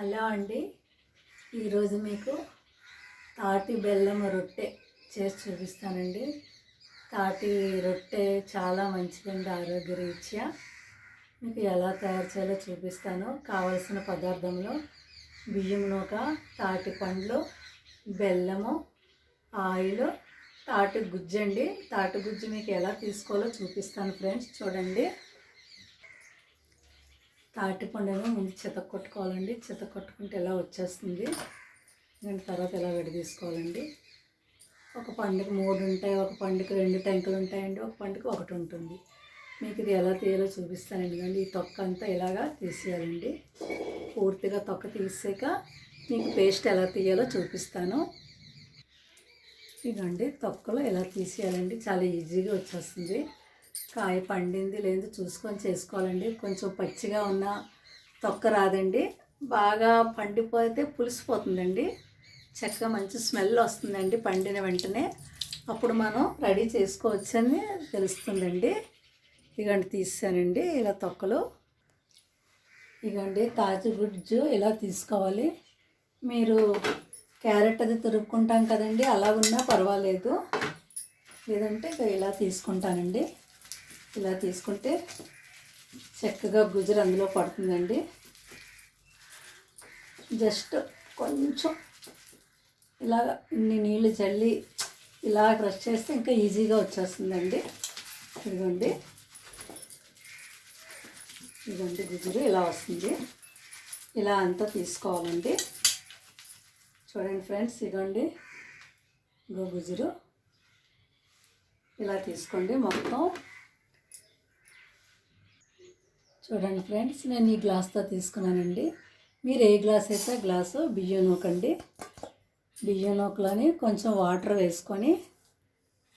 Hello అండి. ఈరోజు మీకు తాటి బెల్లం రొట్టె చేసి చూపిస్తానండి. తాటి రొట్టె చాలా మంచిదండి ఆరోగ్యరీత్యా మీకు ఎలా తయారు చేయాలో చూపిస్తాను. కావలసిన పదార్థంలో బియ్యం నూక తాటి పండ్లు బెల్లము ఆయిల్ తాటి గుజ్జు అండి తాటి గుజ్జు మీకు ఎలా తీసుకోవాలో చూపిస్తాను ఫ్రెండ్స్. చూడండి. తాటిపండును ముందు చిత కొట్టుకోవాలండి. చిత కొట్టుకుంటే ఎలా వచ్చేస్తుంది? దాని తర్వాత ఎలా విడదీసుకోవాలండి ఒక పండుగ మూడు ఉంటాయి ఒక పండుగ రెండు టెంకులు ఉంటాయండి ఒక పండుగ ఒకటి ఉంటుంది. మీకు ఇది ఎలా తీయాలో చూపిస్తానండి కానీ ఈ తొక్క అంతా ఇలాగా తీసేయాలండి. పూర్తిగా తొక్క తీసాక మీకు పేస్ట్ ఎలా తీయాలో చూపిస్తాను. ఇదండి తొక్కలో ఎలా తీసేయాలండి చాలా ఈజీగా వచ్చేస్తుంది. కాయ పండింది లేదు చూసుకొని చేసుకోవాలండి. కొంచెం పచ్చిగా ఉన్న తొక్క రాదండి. బాగా పండిపోతే పులిసిపోతుందండి. చక్కగా మంచి స్మెల్ వస్తుందండి పండిన వెంటనే. అప్పుడు మనం రెడీ చేసుకోవచ్చని తెలుస్తుందండి. ఇగండి తీసానండి ఇలా తొక్కలు. ఇగండి తాజు గుజ్జు ఇలా తీసుకోవాలి. మీరు క్యారెట్ అది తురుపుకుంటాం కదండి అలా ఉన్నా పర్వాలేదు. లేదంటే ఇక ఇలా తీసుకుంటానండి. ఇలా తీసుకుంటే చక్కగా గుజరు అందులో పడుతుందండి. జస్ట్ కొంచెం ఇలా ఇన్ని నీళ్ళు చల్లి ఇలా క్రష్ చేస్తే ఇంకా ఈజీగా వచ్చేస్తుందండి. ఇదిగోండి. ఇదిగోండి గుజరు ఇలా వస్తుంది. ఇలా అంతా తీసుకోవాలండి. చూడండి ఫ్రెండ్స్ ఇదిగోండి. ఇంకో గుజరు ఇలా తీసుకోండి మొత్తం. చూడండి ఫ్రెండ్స్ నేను ఈ గ్లాస్తో తీసుకున్నానండి. మీరు ఏ గ్లాస్ అయితే గ్లాసు బియ్యం నూకండి. బియ్యం నూకలోని కొంచెం వాటర్ వేసుకొని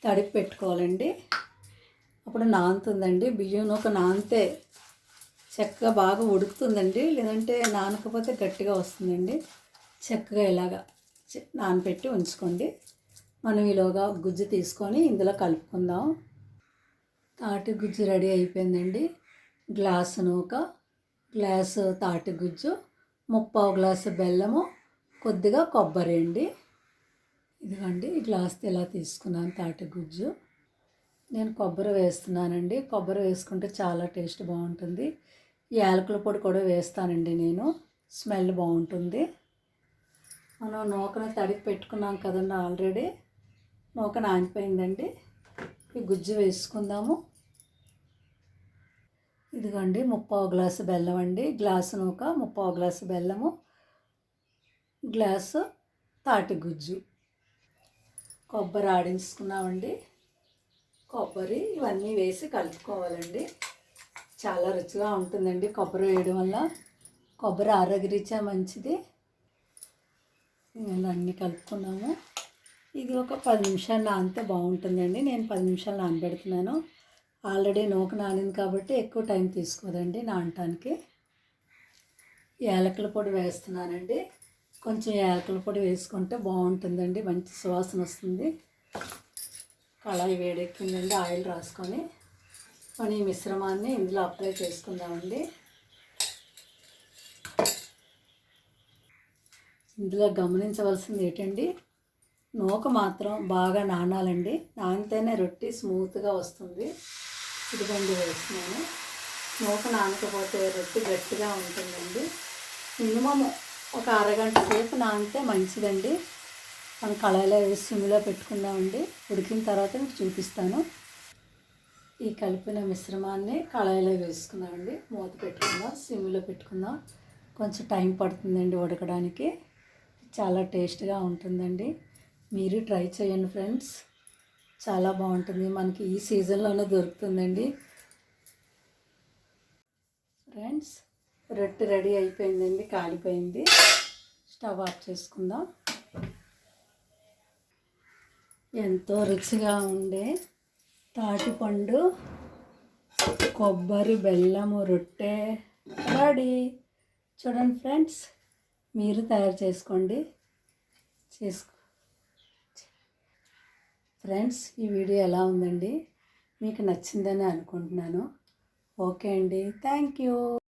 తడిపి పెట్టుకోవాలండి. అప్పుడు నానుతుందండి. బియ్యం నూక నానితే చక్కగా బాగా ఉడుకుతుందండి. లేదంటే నానకపోతే గట్టిగా వస్తుందండి. చక్కగా ఇలాగా నానపెట్టి ఉంచుకోండి. మనం ఈలోగా గుజ్జు తీసుకొని ఇందులో కలుపుకుందాం. తాటి గుజ్జు రెడీ అయిపోయిందండి. గ్లాసు నూక గ్లాసు తాటి గుజ్జు ముప్పావు గ్లాసు బెల్లము కొద్దిగా కొబ్బరి అండి. ఇదిగోండి ఈ గ్లాస్తో ఇలా తీసుకున్నాను తాటి గుజ్జు. నేను కొబ్బరి వేస్తున్నానండి. కొబ్బరి వేసుకుంటే చాలా టేస్ట్ బాగుంటుంది. యాలకుల పొడి కూడా వేస్తానండి నేను. స్మెల్ బాగుంటుంది. మనం నూకను తడికి పెట్టుకున్నాం కదండి ఆల్రెడీ. నూక నానిపోయిందండి. ఈ గుజ్జు వేసుకుందాము. ఇదిగోండి ముప్పావు గ్లాసు బెల్లం అండి. గ్లాసు నూక ముప్పావు గ్లాసు బెల్లము. గ్లాసు తాటి గుజ్జు. కొబ్బరి ఆడించుకున్నామండి. కొబ్బరి ఇవన్నీ వేసి కలుపుకోవాలండి. చాలా రుచిగా ఉంటుందండి కొబ్బరి వేయడం వల్ల. కొబ్బరి ఆరోగ్యరీత్యా మంచిది. అన్నీ కలుపుకున్నాము. ఇది ఒక పది నిమిషాలు నానితే బాగుంటుందండి. నేను పది నిమిషాలు నానబెడుతున్నాను. ఆల్రెడీ నూక నానింది కాబట్టి ఎక్కువ టైం తీసుకోదండి నానటానికి. యాలకుల పొడి వేస్తున్నానండి. కొంచెం యాలకుల పొడి వేసుకుంటే బాగుంటుందండి మంచి సువాసన వస్తుంది. కళాయి వేడెక్కిందండి ఆయిల్ రాసుకొని. మన ఈ మిశ్రమాన్ని ఇందులో అప్లై చేసుకుందామండి. ఇందులో గమనించవలసింది ఏంటండి నూక మాత్రం బాగా నానాలండి. నానితేనే రొట్టి స్మూత్గా వస్తుంది. ఇదిగోండి వేస్తున్నాను. నూక నానకపోతే రొట్టి గట్టిగా ఉంటుందండి. మినిమం ఒక అరగంట సేపు నానితే మంచిదండి. మనం కళాయిలో వేసి సిమ్లో పెట్టుకుందామండి. ఉడికిన తర్వాత మీకు చూపిస్తాను. ఈ కలిపిన మిశ్రమాన్ని కళాయిలో వేసుకుందామండి. మూత పెట్టుకుందాం సిమ్లో పెట్టుకుందాం. కొంచెం టైం పడుతుందండి ఉడకడానికి. చాలా టేస్ట్గా ఉంటుందండి. మీరు ట్రై చేయండి ఫ్రెండ్స్. చాలా బాగుంటుంది. మనకి ఈ సీజన్లోనే దొరుకుతుందండి. ఫ్రెండ్స్ రొట్టె రెడీ అయిపోయిందండి కాలిపోయింది. స్టవ్ ఆఫ్ చేసుకుందాం. ఎంతో రుచిగా ఉండే తాటిపండు కొబ్బరి బెల్లము రొట్టె రెడీ. చూడండి ఫ్రెండ్స్ మీరు తయారు చేసుకోండి. చేసుకో ఫ్రెండ్స్ ఈ వీడియో ఎలా ఉందండి? మీకు నచ్చిందని అనుకుంటున్నాను. ఓకే అండి. Thank you.